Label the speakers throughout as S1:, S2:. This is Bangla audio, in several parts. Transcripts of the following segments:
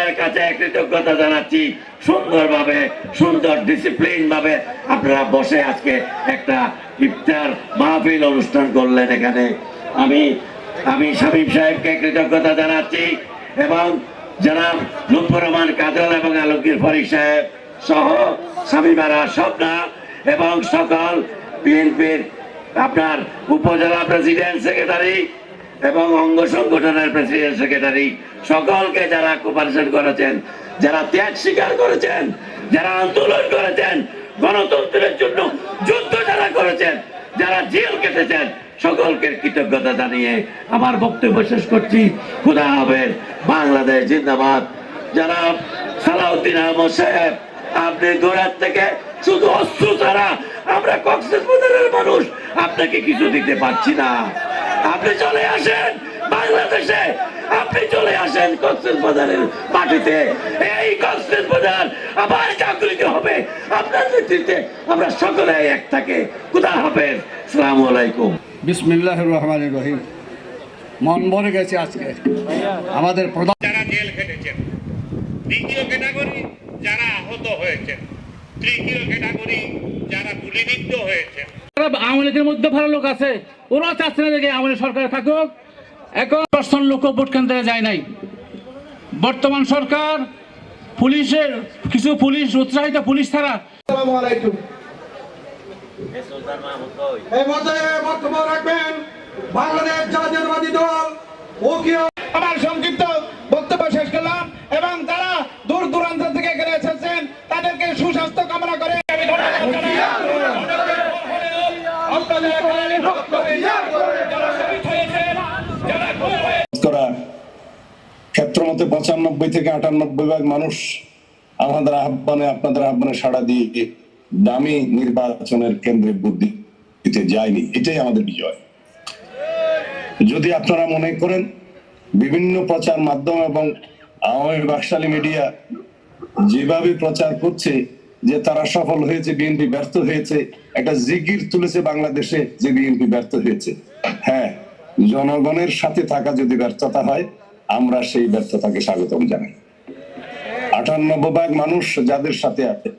S1: আপনাদের কাছে কৃতজ্ঞতা জানাচ্ছি। সুন্দরভাবে, সুন্দর ডিসিপ্লিন ভাবে আপনারা বসে আজকে একটা ইফতার মাহফিল অনুষ্ঠান করলেন এখানে। আমি আমি শামীম সাহেবকে কৃতজ্ঞতা জানাচ্ছি এবং জনাব লুৎফর কাজল এবং আলমগীর ফরিক সাহেব সহ স্বামীমারা স্বপ্না এবং সকল বিএনপির আপনার উপজেলা প্রেসিডেন্ট সেক্রেটারি এবং অঙ্গ সংগঠনের প্রেসিডেন্ট সেক্রেটারি সকলকে যারা কোপারেশন করেছেন, যারা ত্যাগ স্বীকার করেছেন, যারা আন্দোলন করেছেন, গণতন্ত্রের জন্য যুদ্ধ যারা করেছেন, যারা জেল কেটেছেন, সকলকে কৃতজ্ঞতা জানিয়ে আমার বক্তব্য শেষ করছি। খুদা হাফেজ, বাংলাদেশ জিন্দাবাদ। যারা সালাউদ্দিন আহমদ সাহেব, আপনি দৌড়ার থেকে শুধু অস্ত্র ছাড়া আমরা কক্সবাজারের মানুষ, আপনাকে কিছু দিতে পারছি না। আপনি চলে আসেন বাংলাদেশে। আপনি চলে আসেন কক্সেস বাজারের মাটিতে। এই কক্সেস বাজার আবার জাগরিত হবে। আপনার নেতৃত্বে আমরা সকলে এক থাকে। খুদা হাফেজ। সালামু আলাইকুম।
S2: বিসমিল্লাহ রহমান রহিম। মন ভরে গেছে আজকে। আমাদের প্রধান
S3: যারা জেল খেটেছেন দ্বিতীয় ক্যাটাগরি যারা আহত হয়েছেন তৃতীয় ক্যাটাগরি যারা গুলিবিদ্ধ হয়েছেন।
S4: যারা আওয়ামী লীগের মধ্যে ভালো লোক আছে ওরা চাচ্ছে না যে লীগ সরকারে থাকুক। এখন দর্শন লোক ভোট কেন্দ্রে যায় নাই। বর্তমান সরকার পুলিশের কিছু পুলিশ, উৎসাহিত পুলিশ ছাড়া
S5: আমার সংক্ষিপ্ত বক্তব্য শেষ করলাম। এবং তারা দূর দূরান্ত থেকে এখানে এসেছেন, তাদেরকে সুস্বাস্থ্য কামনা করে আমি ধন্যবাদ জানাই। আপনাদের এখানে রক্ত যারা শহীদ হয়েছেন, যারা খুন হয়েছেন,
S6: করা ক্ষেত্রমতে পঁচানব্বই থেকে আটানব্বই ভাগ মানুষ আমাদের আহ্বানে, আপনাদের আহ্বানে সাড়া দিয়ে দামি নির্বাচনের কেন্দ্রে বুদ্ধি দিতে যায়নি। এটাই আমাদের বিজয়। যদি আপনারা মনে করেন, বিভিন্ন প্রচার মাধ্যম এবং আওয়ামী বাকশালী মিডিয়া যেভাবে প্রচার করছে, যে তারা সফল হয়েছে, বিএনপি ব্যর্থ হয়েছে, একটা জিগির তুলেছে বাংলাদেশে যে বিএনপি ব্যর্থ হয়েছে। হ্যাঁ জনগণের সাথে থাকা যদি ব্যর্থতা হয় আমরা সেই ব্যর্থতাকে স্বাগতম জানাই। আটানব্বই ভাগ মানুষ যাদের সাথে আছে,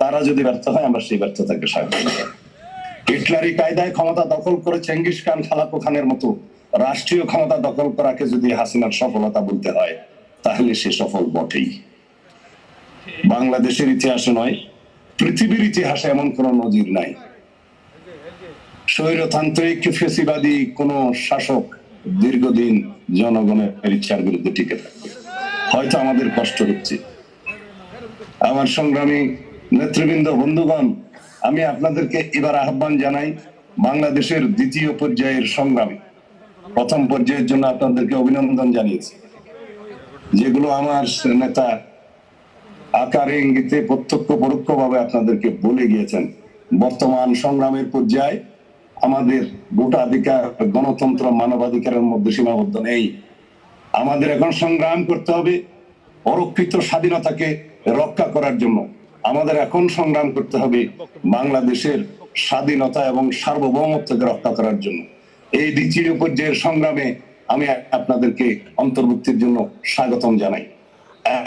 S6: তারা যদি ব্যর্থ হয়, আমরা সেই ব্যর্থতাকে স্বাগত জানাই। হিটলারি কায়দায় ক্ষমতা দখল করে চেঙ্গিস খান খালাকো খানের মতো রাষ্ট্রীয় ক্ষমতা দখল করাকে যদি হাসিনার সফলতা বলতে হয়, তাহলে সে সফল বটেই। বাংলাদেশের ইতিহাসে নয়, পৃথিবীর ইতিহাসে এমন কোন নজির নাই। স্বৈরতান্ত্রিক ফেসিবাদী কোন শাসক দীর্ঘদিন জনগণের ইচ্ছার বিরুদ্ধে টিকে থাকবে। হয়তো আমাদের কষ্ট হচ্ছে। আমার সংগ্রামী নেতৃবৃন্দ, বন্ধুগণ, আমি আপনাদেরকে এবার আহ্বান জানাই, বাংলাদেশের দ্বিতীয় পর্যায়ের সংগ্রামী। প্রথম পর্যায়ের জন্য আপনাদেরকে অভিনন্দন জানিয়েছি। যেগুলো আমার নেতা আকারে ইঙ্গিতে প্রত্যক্ষ পরোক্ষ ভাবে আপনাদেরকে বলে গিয়েছেন। বর্তমান সংগ্রামের পর্যায়ে আমাদের ভোটাধিকার, গণতন্ত্র, মানবাধিকারের মধ্যে সীমাবদ্ধ নেই। আমাদের এখন সংগ্রাম করতে হবে অরক্ষিত স্বাধীনতাকে রক্ষা করার জন্য। আমাদের এখন সংগ্রাম করতে হবে বাংলাদেশের স্বাধীনতা এবং সার্বভৌমত্বকে রক্ষা করার জন্য। এই দ্বিতীয় পর্যায়ের সংগ্রামে আমি আপনাদেরকে অন্তর্ভুক্তির জন্য স্বাগতম জানাই।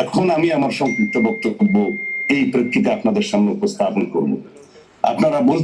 S6: এখন আমি আমার সংক্ষিপ্ত বক্তব্য এই প্রেক্ষিতে আপনাদের সামনে উপস্থাপন করব। আপনারা বলতে